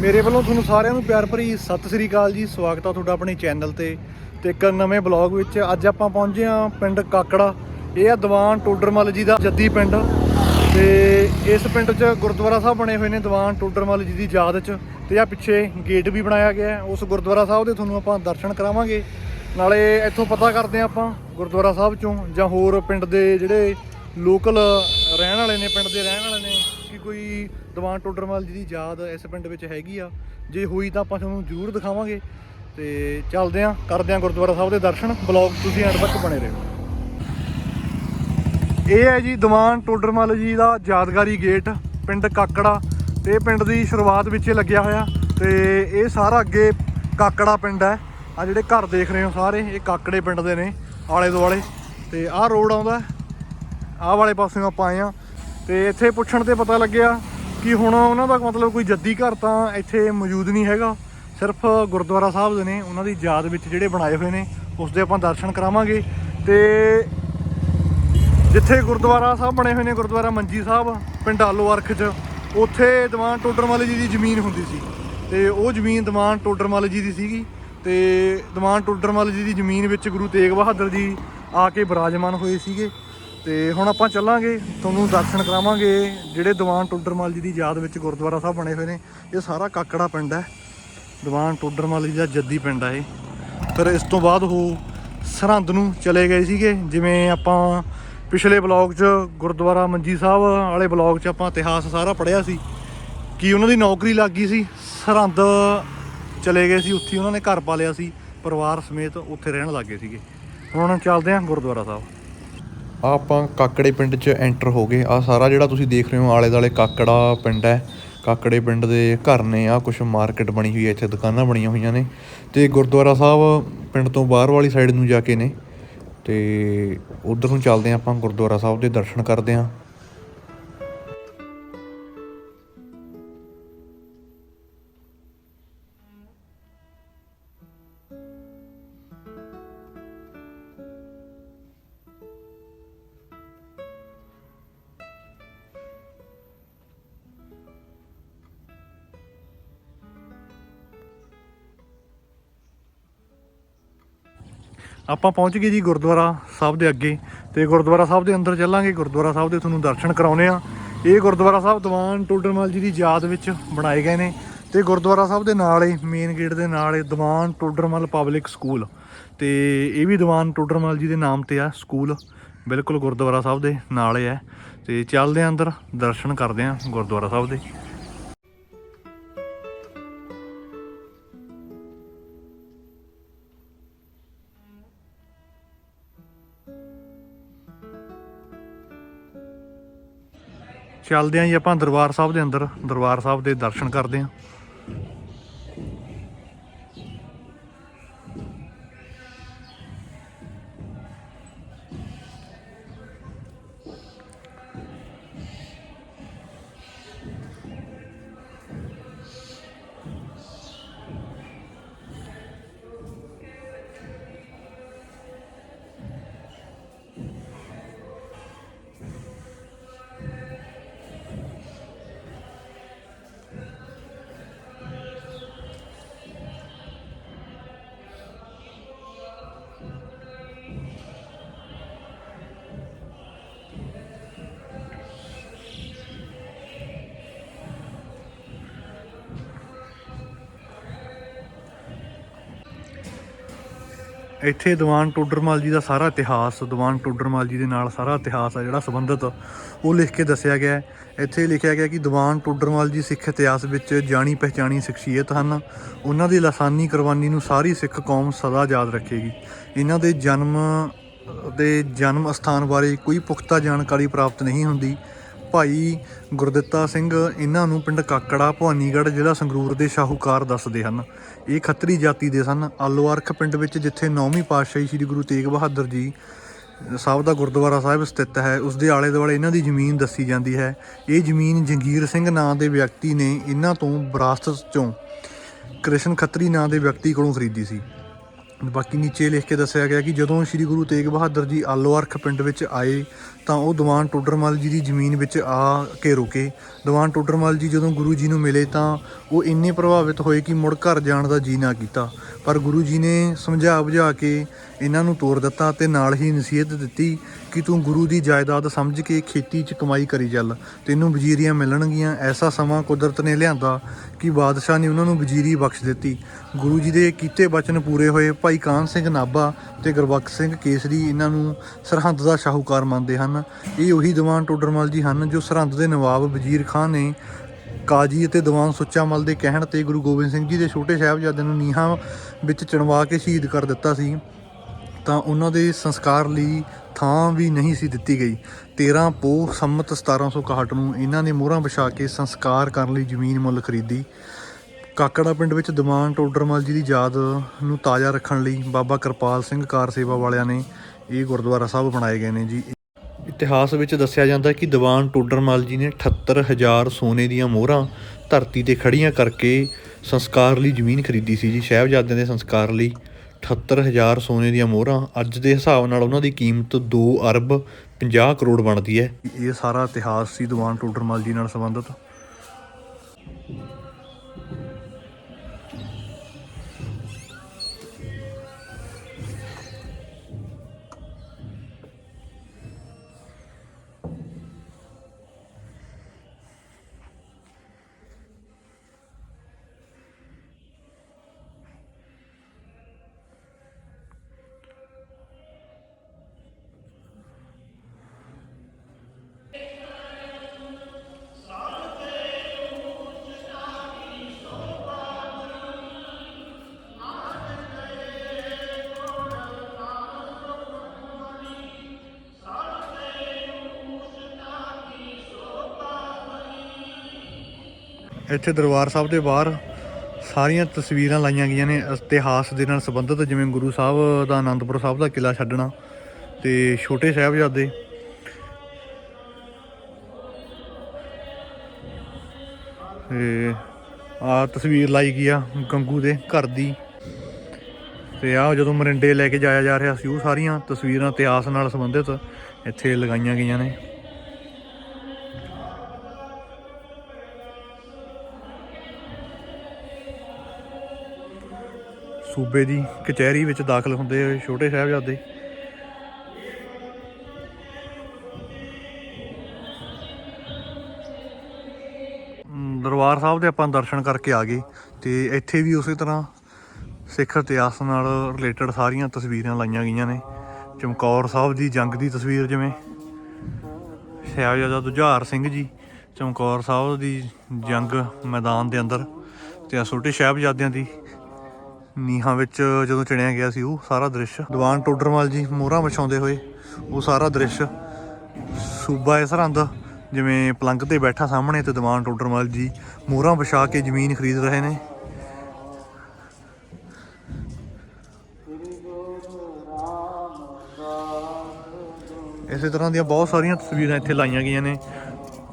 ਮੇਰੇ ਵੱਲੋਂ ਤੁਹਾਨੂੰ ਸਾਰਿਆਂ ਨੂੰ ਪਿਆਰ ਭਰੀ ਸਤਿ ਸ੍ਰੀ ਅਕਾਲ ਜੀ। ਸਵਾਗਤ ਆ ਤੁਹਾਡਾ ਆਪਣੇ ਚੈਨਲ ਤੇ। ਤੇ ਇੱਕ ਨਵੇਂ ਬਲੌਗ ਵਿੱਚ ਅੱਜ ਆਪਾਂ ਪਹੁੰਚੇ ਆ ਪਿੰਡ ਕਾਕੜਾ। ਇਹ ਆ ਦੀਵਾਨ ਟੋਡਰਮਲ ਜੀ ਦਾ ਜੱਦੀ ਪਿੰਡ। ਤੇ ਇਸ ਪਿੰਡ 'ਚ ਗੁਰਦੁਆਰਾ ਸਾਹਿਬ ਬਣੇ ਹੋਏ ਨੇ ਦੀਵਾਨ ਟੋਡਰਮਲ ਜੀ ਦੀ ਯਾਦ 'ਚ। ਤੇ ਆ ਪਿੱਛੇ ਗੇਟ ਵੀ ਬਣਾਇਆ ਗਿਆ ਉਸ ਗੁਰਦੁਆਰਾ ਸਾਹਿਬ ਦੇ ਤੁਹਾਨੂੰ ਆਪਾਂ ਦਰਸ਼ਨ ਕਰਾਵਾਂਗੇ। ਨਾਲੇ ਇੱਥੋਂ ਪਤਾ ਕਰਦੇ ਆ ਆਪਾਂ ਗੁਰਦੁਆਰਾ ਸਾਹਿਬ 'ਚੋਂ ਜਾਂ ਹੋਰ ਪਿੰਡ ਦੇ ਜਿਹੜੇ ਲੋਕਲ ਰਹਿਣ ਵਾਲੇ ਨੇ, ਪਿੰਡ ਦੇ ਰਹਿਣ ਵਾਲੇ ਨੇ, ਕਿ ਕੋਈ ਦੀਵਾਨ ਟੋਡਰਮਲ ਜੀ ਦੀ ਯਾਦ ਇਸ ਪਿੰਡ ਵਿੱਚ ਹੈਗੀ ਆ, ਜੇ ਹੋਈ ਤਾਂ ਆਪਾਂ ਤੁਹਾਨੂੰ ਜ਼ਰੂਰ ਦਿਖਾਵਾਂਗੇ। ਤੇ ਚੱਲਦੇ ਆਂ, ਕਰਦੇ ਆਂ ਗੁਰਦੁਆਰਾ ਸਾਹਿਬ ਦੇ ਦਰਸ਼ਨ, ਬਲੌਗ ਤੁਸੀਂ ਐਂਡ ਤੱਕ ਬਣੇ ਰਹੋ। ਇਹ ਹੈ ਜੀ ਦੀਵਾਨ ਟੋਡਰਮਲ ਜੀ ਦਾ ਯਾਦਗਾਰੀ ਗੇਟ, ਪਿੰਡ ਕਾਕੜਾ, ਤੇ ਇਹ ਪਿੰਡ ਦੀ ਸ਼ੁਰੂਆਤ ਵਿੱਚ ਲੱਗਿਆ ਹੋਇਆ, ਤੇ ਇਹ ਸਾਰਾ ਅੱਗੇ ਕਾਕੜਾ ਪਿੰਡ ਹੈ। ਆ ਜਿਹੜੇ ਘਰ ਦੇਖ ਰਹੇ ਹੋ ਸਾਰੇ, ਇਹ ਕਾਕੜੇ ਪਿੰਡ ਦੇ ਨੇ ਆਲੇ ਦੁਆਲੇ ਤੇ ਆਹ ਰੋਡ ਆਉਂਦਾ ਆਹ ਵਾਲੇ ਪਾਸਿਓਂ ਆਪਾਂ ਆਏ ਆ ਤੇ ਇੱਥੇ ਪੁੱਛਣ ਤੇ ਪਤਾ ਲੱਗਿਆ ਕਿ ਹੁਣ ਉਹਨਾਂ ਦਾ ਮਤਲਬ ਕੋਈ ਜੱਦੀ ਘਰ ਤਾਂ ਇੱਥੇ ਮੌਜੂਦ ਨਹੀਂ ਹੈਗਾ। ਸਿਰਫ ਗੁਰਦੁਆਰਾ ਸਾਹਿਬ ਦੇ ਨੇ, ਉਹਨਾਂ ਦੀ ਯਾਦ ਵਿੱਚ ਜਿਹੜੇ ਬਣਾਏ ਹੋਏ ਨੇ, ਉਸ ਦੇ ਆਪਾਂ ਦਰਸ਼ਨ ਕਰਾਵਾਂਗੇ। ਤੇ ਜਿੱਥੇ ਗੁਰਦੁਆਰਾ ਸਾਹਿਬ ਬਣੇ ਹੋਏ ਨੇ, ਗੁਰਦੁਆਰਾ ਮੰਜੀ ਸਾਹਿਬ, ਪਿੰਡ ਆਲੋ ਅਰਖ 'ਚ, ਉੱਥੇ ਦੀਵਾਨ ਟੋਡਰਮਲ ਜੀ ਦੀ ਜ਼ਮੀਨ ਹੁੰਦੀ ਸੀ। ਤੇ ਉਹ ਜ਼ਮੀਨ ਦੀਵਾਨ ਟੋਡਰਮਲ ਜੀ ਦੀ ਸੀਗੀ। ਤੇ ਦੀਵਾਨ ਟੋਡਰਮਲ ਜੀ ਦੀ ਜ਼ਮੀਨ ਵਿੱਚ ਗੁਰੂ ਤੇਗ ਬਹਾਦਰ ਜੀ ਆ ਕੇ ਬਿਰਾਜਮਾਨ ਹੋਏ ਸੀਗੇ। ਤੇ ਹੁਣ ਆਪਾਂ ਚੱਲਾਂਗੇ, ਤੁਹਾਨੂੰ ਦਰਸ਼ਨ ਕਰਾਵਾਂਗੇ। ਜਿਹੜੇ ਦੀਵਾਨ ਟੋਡਰਮਲ ਜੀ ਦੀ ਯਾਦ ਵਿੱਚ ਗੁਰਦੁਆਰਾ ਸਾਹਿਬ ਬਣੇ ਹੋਏ ਨੇ, ਇਹ ਸਾਰਾ ਕਾਕੜਾ ਪਿੰਡ ਹੈ। ਦੀਵਾਨ ਟੋਡਰਮਲ ਜੀ ਦਾ ਜੱਦੀ ਪਿੰਡ ਹੈ ਇਹ। ਫਿਰ ਇਸ ਤੋਂ ਬਾਅਦ ਉਹ ਸਰਹੰਦ ਨੂੰ ਚਲੇ ਗਏ ਸੀਗੇ, ਜਿਵੇਂ ਆਪਾਂ ਪਿਛਲੇ ਬਲੌਗ 'ਚ ਗੁਰਦੁਆਰਾ ਮੰਜੀ ਸਾਹਿਬ ਵਾਲੇ ਬਲੌਗ 'ਚ ਆਪਾਂ ਇਤਿਹਾਸ ਸਾਰਾ ਪੜ੍ਹਿਆ ਸੀ, ਕਿ ਉਹਨਾਂ ਦੀ ਨੌਕਰੀ ਲੱਗ ਗਈ ਸੀ, ਸਰਹੰਦ ਚਲੇ ਗਏ ਸੀ, ਉੱਥੇ ਉਹਨਾਂ ਨੇ ਘਰ ਪਾ ਲਿਆ ਸੀ, ਪਰਿਵਾਰ ਸਮੇਤ ਉੱਥੇ ਰਹਿਣ ਲੱਗ ਗਏ ਸੀਗੇ। ਹੁਣ ਚੱਲਦੇ ਹਾਂ ਗੁਰਦੁਆਰਾ ਸਾਹਿਬ। ਆ ਆਪਾਂ ਕਾਕੜੇ ਪਿੰਡ 'ਚ ਐਂਟਰ ਹੋ ਗਏ। ਆ ਸਾਰਾ ਜਿਹੜਾ ਤੁਸੀਂ ਦੇਖ ਰਹੇ ਹੋ, ਆਲੇ ਦਾਲੇ ਕਾਕੜਾ ਪਿੰਡ ਹੈ। ਕਾਕੜੇ ਪਿੰਡ ਦੇ ਘਰ ਨੇ ਆ ਕੁਝ ਮਾਰਕੀਟ ਬਣੀ ਹੋਈ ਹੈ, ਇੱਥੇ ਦੁਕਾਨਾਂ ਬਣੀਆਂ ਹੋਈਆਂ ਨੇ। ਤੇ ਗੁਰਦੁਆਰਾ ਸਾਹਿਬ ਪਿੰਡ ਤੋਂ ਬਾਹਰ ਵਾਲੀ ਸਾਈਡ ਨੂੰ ਜਾ ਕੇ ਨੇ। ਤੇ ਉਧਰ ਨੂੰ ਚੱਲਦੇ ਹਾਂ ਆਪਾਂ, ਗੁਰਦੁਆਰਾ ਸਾਹਿਬ ਦੇ ਦਰਸ਼ਨ ਕਰਦੇ ਹਾਂ। ਆਪਾਂ ਪਹੁੰਚ ਗਏ ਜੀ ਗੁਰਦੁਆਰਾ ਸਾਹਿਬ ਦੇ ਅੱਗੇ ਤੇ ਗੁਰਦੁਆਰਾ ਸਾਹਿਬ ਦੇ ਅੰਦਰ ਚੱਲਾਂਗੇ। ਗੁਰਦੁਆਰਾ ਸਾਹਿਬ ਦੇ ਤੁਹਾਨੂੰ ਦਰਸ਼ਨ ਕਰਾਉਨੇ ਆ ਇਹ ਗੁਰਦੁਆਰਾ ਸਾਹਿਬ ਦੀਵਾਨ ਟੋਡਰਮਲ ਜੀ ਦੀ ਯਾਦ ਵਿੱਚ ਬਣਾਏ ਗਏ ਨੇ ਤੇ ਗੁਰਦੁਆਰਾ ਸਾਹਿਬ ਦੇ ਨਾਲ ਹੀ ਮੇਨ ਗੇਟ ਦੇ ਨਾਲ ਹੀ ਦੀਵਾਨ ਟੋਡਰਮਲ ਪਬਲਿਕ ਸਕੂਲ ਤੇ ਇਹ ਵੀ ਦੀਵਾਨ ਟੋਡਰਮਲ ਜੀ ਦੇ ਨਾਮ ਤੇ ਆ ਸਕੂਲ ਬਿਲਕੁਲ ਗੁਰਦੁਆਰਾ ਸਾਹਿਬ ਦੇ ਨਾਲ ਹੀ ਹੈ ਤੇ ਚੱਲਦੇ ਆਂ ਅੰਦਰ, ਦਰਸ਼ਨ ਕਰਦੇ ਆਂ ਗੁਰਦੁਆਰਾ ਸਾਹਿਬ ਦੇ। ਚੱਲਦੇ ਆਂ ਜੀ ਆਪਾਂ ਦਰਬਾਰ ਸਾਹਿਬ ਦੇ ਅੰਦਰ ਦਰਬਾਰ ਸਾਹਿਬ ਦੇ ਦਰਸ਼ਨ ਕਰਦੇ ਆਂ। ਇੱਥੇ ਦੀਵਾਨ ਟੋਡਰਮਲ ਜੀ ਦਾ ਸਾਰਾ ਇਤਿਹਾਸ, ਦੀਵਾਨ ਟੋਡਰਮਲ ਜੀ ਦੇ ਨਾਲ ਸਾਰਾ ਇਤਿਹਾਸ ਆ ਜਿਹੜਾ ਸੰਬੰਧਿਤ, ਉਹ ਲਿਖ ਕੇ ਦੱਸਿਆ ਗਿਆ ਇੱਥੇ ਲਿਖਿਆ ਗਿਆ ਕਿ ਦੀਵਾਨ ਟੋਡਰਮਲ ਜੀ ਸਿੱਖ ਇਤਿਹਾਸ ਵਿੱਚ ਜਾਣੀ ਪਹਿਚਾਣੀ ਸ਼ਖਸੀਅਤ ਹਨ। ਉਹਨਾਂ ਦੀ ਲਾਸਾਨੀ ਕੁਰਬਾਨੀ ਨੂੰ ਸਾਰੀ ਸਿੱਖ ਕੌਮ ਸਦਾ ਯਾਦ ਰੱਖੇਗੀ। ਇਹਨਾਂ ਦੇ ਜਨਮ ਦੇ ਜਨਮ ਸਥਾਨ ਬਾਰੇ ਕੋਈ ਪੁਖਤਾ ਜਾਣਕਾਰੀ ਪ੍ਰਾਪਤ ਨਹੀਂ ਹੁੰਦੀ। ਭਾਈ ਗੁਰਦਿੱਤਾ ਸਿੰਘ, ਇਹਨਾਂ ਨੂੰ ਪਿੰਡ ਕਾਕੜਾ ਭਵਾਨੀਗੜ੍ਹ ਜ਼ਿਲ੍ਹਾ ਸੰਗਰੂਰ ਦੇ ਸ਼ਾਹੂਕਾਰ ਦੱਸਦੇ ਹਨ। ਇਹ ਖੱਤਰੀ ਜਾਤੀ ਦੇ ਸਨ। ਆਲੋਆਰਖ ਪਿੰਡ ਵਿੱਚ ਜਿੱਥੇ ਨੌਵੀਂ ਪਾਤਸ਼ਾਹੀ ਸ੍ਰੀ ਗੁਰੂ ਤੇਗ ਬਹਾਦਰ ਜੀ ਸਾਹਿਬ ਦਾ ਗੁਰਦੁਆਰਾ ਸਾਹਿਬ ਸਥਿਤ ਹੈ ਉਸ ਦੇ ਆਲੇ ਦੁਆਲੇ ਇਹਨਾਂ ਦੀ ਜ਼ਮੀਨ ਦੱਸੀ ਜਾਂਦੀ ਹੈ। ਇਹ ਜ਼ਮੀਨ ਜੰਗੀਰ ਸਿੰਘ ਨਾਂ ਦੇ ਵਿਅਕਤੀ ਨੇ ਇਹਨਾਂ ਤੋਂ ਵਿਰਾਸਤ ਚੋਂ ਕ੍ਰਿਸ਼ਨ ਖੱਤਰੀ ਨਾਂ ਦੇ ਵਿਅਕਤੀ ਕੋਲੋਂ ਖਰੀਦੀ ਸੀ। ਬਾਕੀ ਨੀਚੇ ਲਿਖ ਕੇ ਦੱਸਿਆ ਗਿਆ ਕਿ ਜਦੋਂ ਸ੍ਰੀ ਗੁਰੂ ਤੇਗ ਬਹਾਦਰ ਜੀ ਆਲੋਅਰਖ ਪਿੰਡ ਵਿੱਚ ਆਏ, ਤਾਂ ਉਹ ਦੀਵਾਨ ਟੋਡਰਮਲ ਜੀ ਦੀ ਜ਼ਮੀਨ ਵਿੱਚ ਆ ਕੇ ਰੁਕੇ। ਦੀਵਾਨ ਟੋਡਰਮਲ ਜੀ ਜਦੋਂ ਗੁਰੂ ਜੀ ਨੂੰ ਮਿਲੇ ਤਾਂ ਉਹ ਇੰਨੇ ਪ੍ਰਭਾਵਿਤ ਹੋਏ ਕਿ ਮੁੜ ਘਰ ਜਾਣ ਦਾ ਜੀ ਨਾ ਕੀਤਾ। ਪਰ ਗੁਰੂ ਜੀ ਨੇ ਸਮਝਾ ਬੁਝਾ ਕੇ ਇਹਨਾਂ ਨੂੰ ਤੋਰ ਦਿੱਤਾ ਤੇ ਨਾਲ ਹੀ ਨਸੀਹਤ ਦਿੱਤੀ ਕਿ ਤੂੰ ਗੁਰੂ ਦੀ ਜਾਇਦਾਦ ਸਮਝ ਕੇ ਖੇਤੀ 'ਚ ਕਮਾਈ ਕਰੀ ਚੱਲ। ਤੈਨੂੰ ਵਜ਼ੀਰੀਆਂ ਮਿਲਣਗੀਆਂ। ਐਸਾ ਸਮਾਂ ਕੁਦਰਤ ਨੇ ਲਿਆਂਦਾ ਕਿ ਬਾਦਸ਼ਾਹ ਨੇ ਉਹਨਾਂ ਨੂੰ ਵਜ਼ੀਰੀ ਬਖਸ਼ ਦਿੱਤੀ। ਗੁਰੂ ਜੀ ਦੇ ਕੀਤੇ ਬਚਨ ਪੂਰੇ ਹੋਏ। ਭਾਈ ਕਾਨ ਸਿੰਘ ਨਾਭਾ ਤੇ ਗੁਰਬਖਸ਼ ਸਿੰਘ ਕੇਸਰੀ ਇਹਨਾਂ ਨੂੰ ਸਰਹੰਦ ਦਾ ਸ਼ਾਹੂਕਾਰ ਮੰਨਦੇ ਹਨ। ਇਹ ਉਹੀ ਦੀਵਾਨ ਟੋਡਰਮਲ ਜੀ ਹਨ ਜੋ ਸਰਹੰਦ ਦੇ ਨਵਾਬ ਵਜ਼ੀਰ ਖਾਨ ਨੇ ਕਾਜੀ ਅਤੇ ਦੀਵਾਨ ਸੁੱਚਾ ਮਲ ਦੇ ਕਹਿਣ ਤੇ ਗੁਰੂ ਗੋਬਿੰਦ ਸਿੰਘ ਜੀ ਦੇ ਛੋਟੇ ਸਾਹਿਬਜ਼ਾਦੇ ਨੂੰ ਨੀਹਾਂ ਵਿੱਚ ਚਣਵਾ ਕੇ ਸ਼ਹੀਦ ਕਰ ਦਿੱਤਾ ਸੀ। ਤਾਂ ਉਹਨਾਂ ਦੇ ਸੰਸਕਾਰ ਲਈ ਥਾਂ ਵੀ ਨਹੀਂ ਸੀ ਦਿੱਤੀ ਗਈ। 13 ਪੋਹ ਸੰਮਤ 1761 ਨੂੰ ਇਹਨਾਂ ਨੇ ਮੋਹਰਾਂ ਵਿਛਾ ਕੇ ਸੰਸਕਾਰ ਕਰਨ ਲਈ ਜ਼ਮੀਨ ਮੁੱਲ ਖਰੀਦੀ। ਕਾਕੜਾ ਪਿੰਡ ਵਿੱਚ ਦੀਵਾਨ ਟੋਡਰਮਲ ਜੀ ਦੀ ਯਾਦ ਨੂੰ ਤਾਜ਼ਾ ਰੱਖਣ ਲਈ ਬਾਬਾ ਕਿਰਪਾਲ ਸਿੰਘ ਕਾਰ ਸੇਵਾ ਵਾਲਿਆਂ ਨੇ ਇਹ ਗੁਰਦੁਆਰਾ ਸਾਹਿਬ ਬਣਾਏ ਗਏ ਨੇ ਜੀ। ਇਤਿਹਾਸ ਵਿੱਚ ਦੱਸਿਆ ਜਾਂਦਾ ਹੈ ਕਿ ਦੀਵਾਨ ਟੋਡਰਮਲ ਜੀ ਨੇ 78000 ਸੋਨੇ ਦੀਆਂ ਮੋਹਰਾਂ ਧਰਤੀ ਤੇ ਖੜੀਆਂ ਕਰਕੇ ਸੰਸਕਾਰ ਲਈ ਜ਼ਮੀਨ ਖਰੀਦੀ ਸੀ ਜੀ, ਸਾਹਿਬਜ਼ਾਦਿਆਂ ਦੇ ਸੰਸਕਾਰ ਲਈ। 78000 ਸੋਨੇ ਦੀਆਂ ਮੋਹਰਾਂ, ਅੱਜ ਦੇ ਹਿਸਾਬ ਨਾਲ ਉਹਨਾਂ ਦੀ ਕੀਮਤ 2 ਅਰਬ 50 ਕਰੋੜ ਬਣਦੀ ਹੈ। ਇਹ ਸਾਰਾ ਇਤਿਹਾਸ ਸੀ, ਦੀਵਾਨ ਟੋਡਰਮਲ ਜੀ ਨਾਲ ਸੰਬੰਧਿਤ। ਇੱਥੇ ਦਰਬਾਰ ਸਾਹਿਬ ਦੇ ਬਾਹਰ ਸਾਰੀਆਂ ਤਸਵੀਰਾਂ ਲਾਈਆਂ ਗਈਆਂ ਨੇ ਇਤਿਹਾਸ ਦੇ ਨਾਲ ਸੰਬੰਧਿਤ, ਜਿਵੇਂ ਗੁਰੂ ਸਾਹਿਬ ਦਾ ਆਨੰਦਪੁਰ ਸਾਹਿਬ ਦਾ ਕਿਲਾ ਛੱਡਣਾ ਤੇ ਛੋਟੇ ਸਾਹਿਬਜ਼ਾਦੇ। ਤੇ ਆ ਤਸਵੀਰ ਲਾਈ ਗਈ ਆ ਗੰਗੂ ਦੇ ਘਰ ਦੀ। ਤੇ ਆ ਜਦੋਂ ਮਰਿੰਡੇ ਲੈ ਕੇ ਜਾਇਆ ਜਾ ਰਿਹਾ ਸੀ, ਉਹ ਸਾਰੀਆਂ ਤਸਵੀਰਾਂ ਇਤਿਹਾਸ ਨਾਲ ਸੰਬੰਧਿਤ ਇੱਥੇ ਲਗਾਈਆਂ ਗਈਆਂ ਨੇ। ਸੂਬੇ ਦੀ ਕਚਹਿਰੀ ਵਿੱਚ ਦਾਖਲ ਹੁੰਦੇ ਹੋਏ ਛੋਟੇ ਸਾਹਿਬਜ਼ਾਦੇ। ਦਰਬਾਰ ਸਾਹਿਬ ਦੇ ਆਪਾਂ ਦਰਸ਼ਨ ਕਰਕੇ ਆ ਗਏ ਤੇ ਇੱਥੇ ਵੀ ਉਸੇ ਤਰ੍ਹਾਂ ਸਿੱਖ ਇਤਿਹਾਸ ਨਾਲ ਰਿਲੇਟਡ ਸਾਰੀਆਂ ਤਸਵੀਰਾਂ ਲਾਈਆਂ ਗਈਆਂ ਨੇ। ਚਮਕੌਰ ਸਾਹਿਬ ਦੀ ਜੰਗ ਦੀ ਤਸਵੀਰ ਜਿਵੇਂ ਸਾਹਿਬਜ਼ਾਦਾ ਦੁਝਾਰ ਸਿੰਘ ਜੀ ਚਮਕੌਰ ਸਾਹਿਬ ਦੀ ਜੰਗ ਮੈਦਾਨ ਦੇ ਅੰਦਰ ਤੇ ਛੋਟੇ ਸਾਹਿਬਜ਼ਾਦਿਆਂ ਦੀ ਨੀਹਾਂ ਵਿੱਚ ਜਦੋਂ ਚਿਣਿਆ ਗਿਆ ਸੀ ਉਹ ਸਾਰਾ ਦ੍ਰਿਸ਼। ਦੀਵਾਨ ਟੋਡਰਮਲ ਜੀ ਮੋਹਰਾਂ ਵਿਛਾਉਂਦੇ ਹੋਏ ਉਹ ਸਾਰਾ ਦ੍ਰਿਸ਼। ਸੂਬਾ ਇਸ ਸਰਹੰਦ ਜਿਵੇਂ ਪਲੰਗ ਤੇ ਬੈਠਾ ਸਾਹਮਣੇ ਤੇ ਦੀਵਾਨ ਟੋਡਰਮਲ ਜੀ ਮੋਹਰਾਂ ਵਿਛਾ ਕੇ ਜ਼ਮੀਨ ਖਰੀਦ ਰਹੇ ਨੇ। ਇਸੇ ਤਰ੍ਹਾਂ ਦੀਆਂ ਬਹੁਤ ਸਾਰੀਆਂ ਤਸਵੀਰਾਂ ਇੱਥੇ ਲਾਈਆਂ ਗਈਆਂ ਨੇ।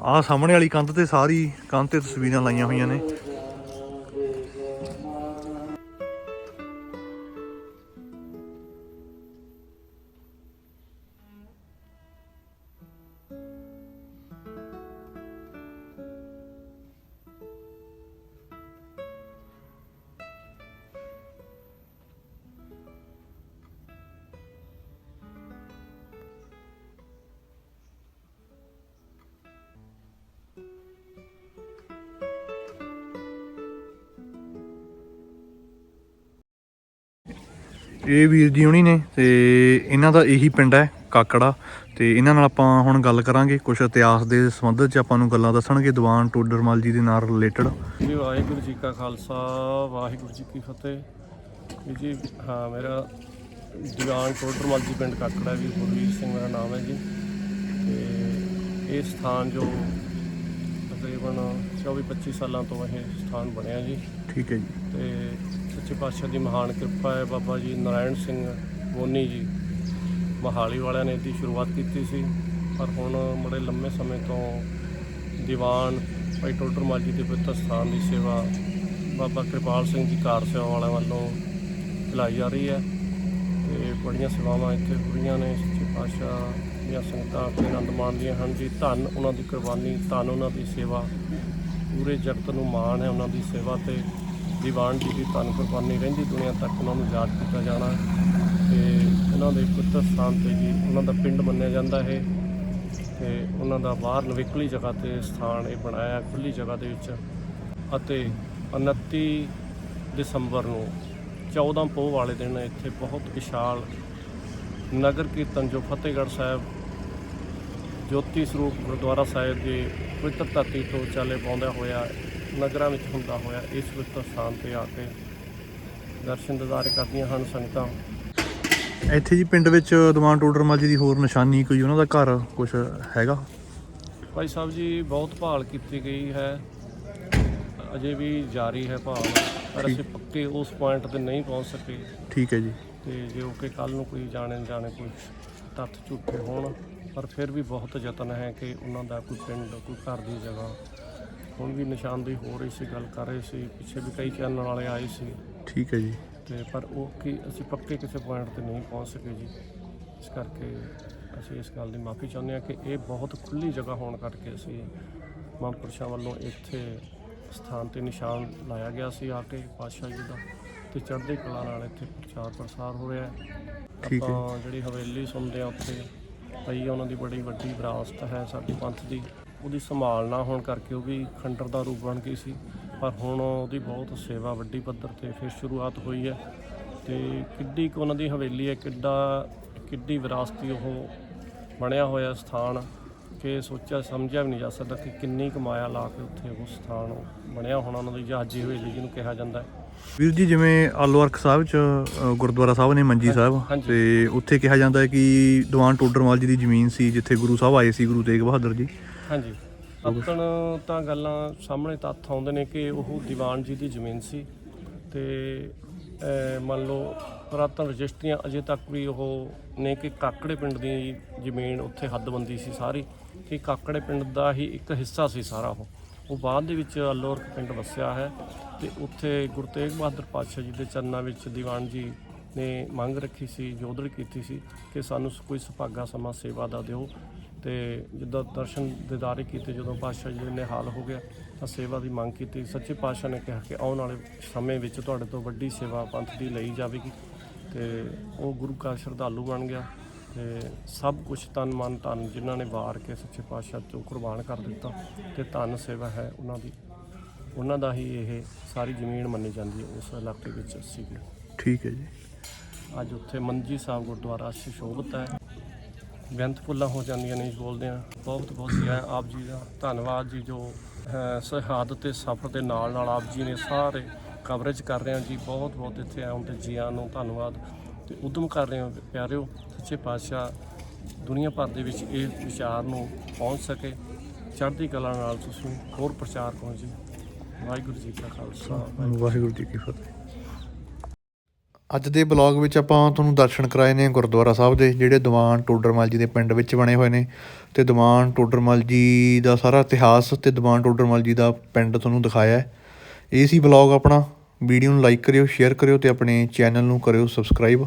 ਆਹ ਸਾਹਮਣੇ ਵਾਲੀ ਕੰਧ ਤੇ ਸਾਰੀ ਕੰਧ ਤੇ ਤਸਵੀਰਾਂ ਲਾਈਆਂ ਹੋਈਆਂ ਨੇ। ਇਹ ਵੀਰ ਜੀ ਹੁਣੀ ਨੇ ਤੇ ਇਹਨਾਂ ਦਾ ਇਹੀ ਪਿੰਡ ਹੈ, ਕਾਕੜਾ। ਤੇ ਇਹਨਾਂ ਨਾਲ ਆਪਾਂ ਹੁਣ ਗੱਲ ਕਰਾਂਗੇ ਕੁਝ ਇਤਿਹਾਸ ਦੇ ਸੰਬੰਧ ਚ ਆਪਾਂ ਨੂੰ ਗੱਲਾਂ ਦੱਸਣਗੇ। ਦੀਵਾਨ ਟੋਡਰਮਲ ਜੀ ਦੇ ਨਾਲ ਰਿਲੇਟਡ ਜੀ, ਵਾਹਿਗੁਰੂ ਜੀ ਕਾ ਖਾਲਸਾ, ਵਾਹਿਗੁਰੂ ਜੀ ਕੀ ਫਤਿਹ। ਜੀ, ਹਾਂ, ਮੇਰਾ ਦੀਵਾਨ ਟੋਡਰਮਲ ਜੀ ਪਿੰਡ ਕਾਕੜਾ ਜੀ, ਗੁਰਵੀਰ ਸਿੰਘ ਮੇਰਾ ਨਾਮ ਹੈ ਜੀ। ਤੇ ਇਹ ਸਥਾਨ ਜੋ ਤਕਰੀਬਨ 24-25 ਸਾਲਾਂ ਤੋਂ ਇਹ ਸਥਾਨ ਬਣਿਆ ਜੀ। ਠੀਕ ਹੈ ਜੀ। ਤੇ ਸੱਚੇ ਪਾਤਸ਼ਾਹ ਦੀ ਮਹਾਨ ਕਿਰਪਾ ਹੈ ਬਾਬਾ ਜੀ ਨਾਰਾਇਣ ਸਿੰਘ ਮੋਨੀ ਜੀ। ਮਹਾਲੀ ਵਾਲਿਆਂ ਨੇ ਇਹਦੀ ਸ਼ੁਰੂਆਤ ਕੀਤੀ ਸੀ। ਪਰ ਹੁਣ ਬੜੇ ਲੰਮੇ ਸਮੇਂ ਤੋਂ ਦੀਵਾਨ ਭਾਈ ਟੋਡਰ ਮੱਲ ਜੀ ਦੇ ਪਵਿੱਤਰ ਸਥਾਨ ਦੀ ਸੇਵਾ ਬਾਬਾ ਕਿਰਪਾਲ ਸਿੰਘ ਜੀ ਕਾਰ ਸੇਵਾ ਵਾਲਿਆਂ ਵੱਲੋਂ ਚਲਾਈ ਜਾ ਰਹੀ ਹੈ। ਤੇ ਬੜੀਆਂ ਸੇਵਾਵਾਂ ਇੱਥੇ ਪੂਰੀਆਂ ਨੇ ਸੱਚੇ ਪਾਤਸ਼ਾਹ ਦੀਆਂ ਸੰਗਤਾਂ ਤੇ ਆਨੰਦ ਮਾਣਦੀਆਂ ਹਨ ਜੀ। ਧੰਨ ਉਹਨਾਂ ਦੀ ਕੁਰਬਾਨੀ, ਧੰਨ ਉਹਨਾਂ ਦੀ ਸੇਵਾ। ਪੂਰੇ ਜਗਤ ਨੂੰ ਮਾਣ ਹੈ ਉਹਨਾਂ ਦੀ ਸੇਵਾ ਤੇ। ਦੀਵਾਨ ਜੀ ਦੀ ਧੰਨ ਕੁਰਬਾਨੀ ਰਹਿੰਦੀ ਦੁਨੀਆ ਤੱਕ ਉਹਨਾਂ ਨੂੰ ਯਾਦ ਕੀਤਾ ਜਾਣਾ। ਤੇ ਉਹਨਾਂ ਦੇ ਪੁੱਤਰ ਸਥਾਨ ਤੇ ਜੀ, ਉਹਨਾਂ ਦਾ ਪਿੰਡ ਮੰਨਿਆ ਜਾਂਦਾ ਹੈ। ਤੇ ਉਹਨਾਂ ਦਾ ਬਾਹਰ ਨਵੇਕਲੀ ਜਗ੍ਹਾ ਤੇ ਸਥਾਨ ਇਹ ਬਣਾਇਆ ਖੁੱਲੀ ਜਗ੍ਹਾ ਦੇ ਵਿੱਚ। ਅਤੇ 29 ਦਸੰਬਰ ਨੂੰ 14 ਪੋਹ ਵਾਲੇ ਦਿਨ ਇੱਥੇ ਬਹੁਤ ਵਿਸ਼ਾਲ ਨਗਰ ਕੀਰਤਨ ਜੋ ਫਤਿਹਗੜ੍ਹ ਸਾਹਿਬ ਜੋਤੀ ਸਰੂਪ ਗੁਰਦੁਆਰਾ ਸਾਹਿਬ ਦੇ ਪਵਿੱਤਰ ਧਰਤੀ ਤੋਂ ਚਾਲੇ ਪਾਉਂਦਾ ਹੋਇਆ ਨਗਰਾਂ ਵਿੱਚ ਹੁੰਦਾ ਹੋਇਆ ਇਸ ਪਵਿੱਤਰ ਸਥਾਨ ਤੇ ਆ ਕੇ ਦਰਸ਼ਨ ਦਿਦਾਰੇ ਕਰਦੀਆਂ ਹਨ ਸੰਗਤਾਂ। ਇੱਥੇ ਜੀ ਪਿੰਡ ਵਿੱਚ ਦੀਵਾਨ ਟੋਡਰਮਲ ਜੀ ਦੀ ਹੋਰ ਨਿਸ਼ਾਨੀ ਕੋਈ ਉਹਨਾਂ ਦਾ ਘਰ ਕੁਝ ਹੈਗਾ? ਭਾਈ ਸਾਹਿਬ ਜੀ ਬਹੁਤ ਭਾਲ ਕੀਤੀ ਗਈ ਹੈ। ਅਜੇ ਵੀ ਜਾਰੀ ਹੈ ਭਾਲ ਪਰ ਅਸੀਂ ਪੱਕੇ ਉਸ ਪੁਆਇੰਟ ਤੇ ਨਹੀਂ ਪਹੁੰਚ ਸਕੇ। ਠੀਕ ਹੈ ਜੀ। ਤੇ ਜੋ ਕਿ ਕੱਲ ਨੂੰ ਕੋਈ ਜਾਣੇ ਨਾ ਜਾਣੇ ਕੋਈ ਤੱਥ ਝੂਠੇ ਹੋਣ ਪਰ ਫਿਰ ਵੀ ਬਹੁਤ ਯਤਨ ਹੈ ਕਿ ਉਹਨਾਂ ਦਾ ਕੋਈ ਪਿੰਡ ਕੋਈ ਘਰ ਦੀ ਜਗ੍ਹਾ ਹੁਣ ਵੀ ਨਿਸ਼ਾਨਦੇਹੀ ਹੋ ਰਹੀ ਸੀ ਗੱਲ ਕਰ ਰਹੇ ਸੀ ਪਿੱਛੇ ਵੀ ਕਈ ਚੈਨਲ ਵਾਲੇ ਆਏ ਸੀ। ਠੀਕ ਹੈ ਜੀ। ਤੇ ਪਰ ਉਹ ਕਿ ਅਸੀਂ ਪੱਕੇ ਕਿਸੇ ਪੁਆਇੰਟ ਤੇ ਨਹੀਂ ਪਹੁੰਚ ਸਕੇ ਜੀ। ਇਸ ਕਰਕੇ ਅਸੀਂ ਇਸ ਗੱਲ ਦੀ ਮਾਫੀ ਚਾਹੁੰਦੇ ਹਾਂ ਕਿ ਇਹ ਬਹੁਤ ਖੁੱਲੀ ਜਗ੍ਹਾ ਹੋਣ ਕਰਕੇ ਅਸੀਂ ਮਹਾਂਪੁਰਸ਼ਾਂ ਵੱਲੋਂ ਇੱਥੇ ਸਥਾਨ ਤੇ ਨਿਸ਼ਾਨ ਲਾਇਆ ਗਿਆ ਸੀ ਆ ਕੇ ਪਾਤਸ਼ਾਹ ਜੀ ਦਾ। ਤੇ ਚੜ੍ਹਦੀ ਕਲਾ ਨਾਲ ਇੱਥੇ ਪ੍ਰਚਾਰ ਪ੍ਰਸਾਰ ਹੋ ਰਿਹਾ ਹੈ। ਠੀਕ ਹੈ। ਜਿਹੜੀ ਹਵੇਲੀ ਸੁਣਦੇ ਆ ਉੱਥੇ ਪਈ ਉਹਨਾਂ ਦੀ ਬੜੀ ਵੱਡੀ ਵਿਰਾਸਤ ਹੈ ਸਾਡੇ ਪੰਥ ਦੀ। ਉਹਦੀ ਸੰਭਾਲ ਨਾ ਹੋਣ ਕਰਕੇ ਉਹ ਵੀ ਖੰਡਰ ਦਾ ਰੂਪ ਬਣ ਗਈ ਸੀ। ਪਰ ਹੁਣ ਉਹਦੀ ਬਹੁਤ ਸੇਵਾ ਵੱਡੀ ਪੱਧਰ ਤੇ ਫਿਰ ਸ਼ੁਰੂਆਤ ਹੋਈ ਹੈ। ਤੇ ਕਿੱਡੀ ਕੁ ਉਹਨਾਂ ਦੀ ਹਵੇਲੀ ਹੈ ਕਿੱਡਾ ਕਿੱਡੀ ਵਿਰਾਸਤੀ ਉਹ ਬਣਿਆ ਹੋਇਆ ਸਥਾਨ ਕਿ ਸੋਚਿਆ ਸਮਝਿਆ ਵੀ ਨਹੀਂ ਜਾ ਸਕਦਾ ਕਿ ਕਿੰਨੀ ਕਮਾਇਆ ਲਾ ਕੇ ਉੱਥੇ ਉਹ ਸਥਾਨ ਬਣਿਆ ਹੋਣਾ ਉਹਨਾਂ ਦੀ ਜਹਾਜੀ ਹਵੇਲੀ ਜਿਹਨੂੰ ਕਿਹਾ ਜਾਂਦਾ ਹੈ। ਵੀਰ ਜੀ ਜਿਵੇਂ ਆਲੋਵਰਕ ਸਾਹਿਬ ਚ ਅ, ਗੁਰਦੁਆਰਾ ਸਾਹਿਬ ਨੇ ਮੰਜੀ ਸਾਹਿਬ ਹਾਂਜੀ। ਤੇ ਉੱਥੇ ਕਿਹਾ ਜਾਂਦਾ ਹੈ ਕਿ ਦੀਵਾਨ ਟੋਡਰਮਲ ਜੀ ਦੀ ਜ਼ਮੀਨ ਸੀ ਜਿੱਥੇ ਗੁਰੂ ਸਾਹਿਬ ਆਏ ਸੀ ਗੁਰੂ ਤੇਗ ਬਹਾਦਰ ਜੀ। ਹਾਂਜੀ। ਅਪਣ ਤਾਂ ਗੱਲਾਂ ਸਾਹਮਣੇ ਤੱਥ ਆਉਂਦੇ ਨੇ ਕਿ ਉਹ ਦੀਵਾਨ ਜੀ ਦੀ ਜ਼ਮੀਨ ਸੀ ਤੇ ਅਹ, ਮੰਨ ਲਓ ਪੁਰਾਤਨ ਰਜਿਸਟਰੀਆਂ ਅਜੇ ਤੱਕ ਵੀ ਉਹ ਨੇ ਕਿ ਕਾਕੜੇ ਪਿੰਡ ਦੀ ਜ਼ਮੀਨ ਉੱਥੇ ਹੱਦਬੰਦੀ ਸੀ ਸਾਰੀ ਕਿ ਕਾਕੜੇ ਪਿੰਡ ਦਾ ਹੀ ਇੱਕ ਹਿੱਸਾ ਸੀ ਸਾਰਾ ਉਹ। ਉਹ ਬਾਅਦ ਦੇ ਵਿੱਚ ਅਲੋਰ ਪਿੰਡ ਵਸਿਆ ਹੈ ਤੇ ਉੱਥੇ ਗੁਰੂ ਤੇਗ ਬਹਾਦਰ ਪਾਤਸ਼ਾਹ ਜੀ ਦੇ ਚਰਨਾਂ ਵਿੱਚ ਦੀਵਾਨ ਜੀ ਨੇ ਮੰਗ ਰੱਖੀ ਸੀ ਜੋਦੜ ਕੀਤੀ ਸੀ ਕਿ ਸਾਨੂੰ ਕੋਈ ਸੁਭਾਗਾ ਸਮਾਂ ਸੇਵਾ ਦਾ ਦਿਓ ਤੇ ਜਿੱਦਾਂ ਦਰਸ਼ਨ ਦਿਦਾਰੇ ਕੀਤੇ ਜਦੋਂ ਪਾਤਸ਼ਾਹ ਜੀ ਨੇ ਹਾਲ ਹੋ ਗਿਆ ਤਾਂ ਸੇਵਾ ਦੀ ਮੰਗ ਕੀਤੀ। ਸੱਚੇ ਪਾਤਸ਼ਾਹ ਨੇ ਕਿਹਾ ਕਿ ਆਉਣ ਵਾਲੇ ਸਮੇਂ ਵਿੱਚ ਤੁਹਾਡੇ ਤੋਂ ਵੱਡੀ ਸੇਵਾ ਪੰਥ ਦੀ ਲਈ ਜਾਵੇਗੀ ਤੇ ਉਹ ਗੁਰੂ ਕਾ ਸ਼ਰਧਾਲੂ ਬਣ ਗਿਆ। ਤੇ ਸਭ ਕੁਝ ਤਨ ਮਨ ਧਨ ਜਿਨ੍ਹਾਂ ਨੇ ਵਾਰ ਕੇ ਸੱਚੇ ਪਾਤਸ਼ਾਹ ਤੋਂ ਕੁਰਬਾਨ ਕਰ ਦਿੱਤਾ ਤੇ ਧੰਨ ਸੇਵਾ ਹੈ ਉਹਨਾਂ ਦੀ। ਉਹਨਾਂ ਦਾ ਹੀ ਇਹ ਸਾਰੀ ਜ਼ਮੀਨ ਮੰਨੀ ਜਾਂਦੀ ਹੈ ਉਸ ਇਲਾਕੇ ਵਿੱਚ ਸੀਗੀ ਠੀਕ ਹੈ ਜੀ। ਅੱਜ ਉੱਥੇ ਮੰਜੀ ਸਾਹਿਬ ਗੁਰਦੁਆਰਾ ਸੁਸ਼ੋਭਿਤ ਹੈ। ਬੇਅੰਤ ਫੁੱਲਾਂ ਹੋ ਜਾਂਦੀਆਂ ਨੇ ਜੀ ਬੋਲਦੇ ਆ ਬਹੁਤ ਬਹੁਤ ਜੈ ਆਪ ਜੀ ਦਾ ਧੰਨਵਾਦ ਜੀ ਜੋ ਸ਼ਹਾਦਤ ਤੇ ਸਫ਼ਰ ਦੇ ਨਾਲ ਨਾਲ ਆਪ ਜੀ ਨੇ ਸਾਰੇ ਕਵਰੇਜ ਕਰ ਰਹੇ ਹੋ ਜੀ। ਬਹੁਤ ਬਹੁਤ ਇੱਥੇ ਆਉਣ ਤੇ ਜੀਆਂ ਨੂੰ ਧੰਨਵਾਦ। ਤੇ ਉਦਮ ਕਰ ਰਹੇ ਹੋ ਪਿਆਰਿਓ। ਸੱਚੇ ਪਾਤਸ਼ਾਹ ਦੁਨੀਆ ਭਰ ਦੇ ਵਿੱਚ ਇਹ ਵਿਚਾਰ ਨੂੰ ਪਹੁੰਚ ਸਕੇ ਚੜ੍ਹਦੀ ਕਲਾ ਨਾਲ ਤੁਸੀਂ ਹੋਰ ਪ੍ਰਚਾਰ ਕਰੋ ਜੀ ਵਾਹਿਗੁਰੂ ਜੀ ਕਾ ਖਾਲਸਾ ਵਾਹਿਗੁਰੂ ਜੀ ਕੀ ਫਤਿਹ। ਅੱਜ ਦੇ ਬਲੌਗ ਵਿੱਚ ਆਪਾਂ ਤੁਹਾਨੂੰ ਦਰਸ਼ਨ ਕਰਾਏ ਨੇ ਗੁਰਦੁਆਰਾ ਸਾਹਿਬ ਦੇ ਜਿਹੜੇ ਦੀਵਾਨ ਟੋਡਰਮਲ ਜੀ ਦੇ ਪਿੰਡ ਵਿੱਚ ਬਣੇ ਹੋਏ ਨੇ। ਤੇ ਦੀਵਾਨ ਟੋਡਰਮਲ ਜੀ ਦਾ ਸਾਰਾ ਇਤਿਹਾਸ ਤੇ ਦੀਵਾਨ ਟੋਡਰਮਲ ਜੀ ਦਾ ਪਿੰਡ ਤੁਹਾਨੂੰ ਦਿਖਾਇਆ ਹੈ। ਇਹ ਸੀ ਬਲੌਗ ਆਪਣਾ। ਵੀਡੀਓ ਨੂੰ ਲਾਈਕ ਕਰਿਓ ਸ਼ੇਅਰ ਕਰਿਓ ਤੇ ਆਪਣੇ ਚੈਨਲ ਨੂੰ ਕਰਿਓ ਸਬਸਕ੍ਰਾਈਬ।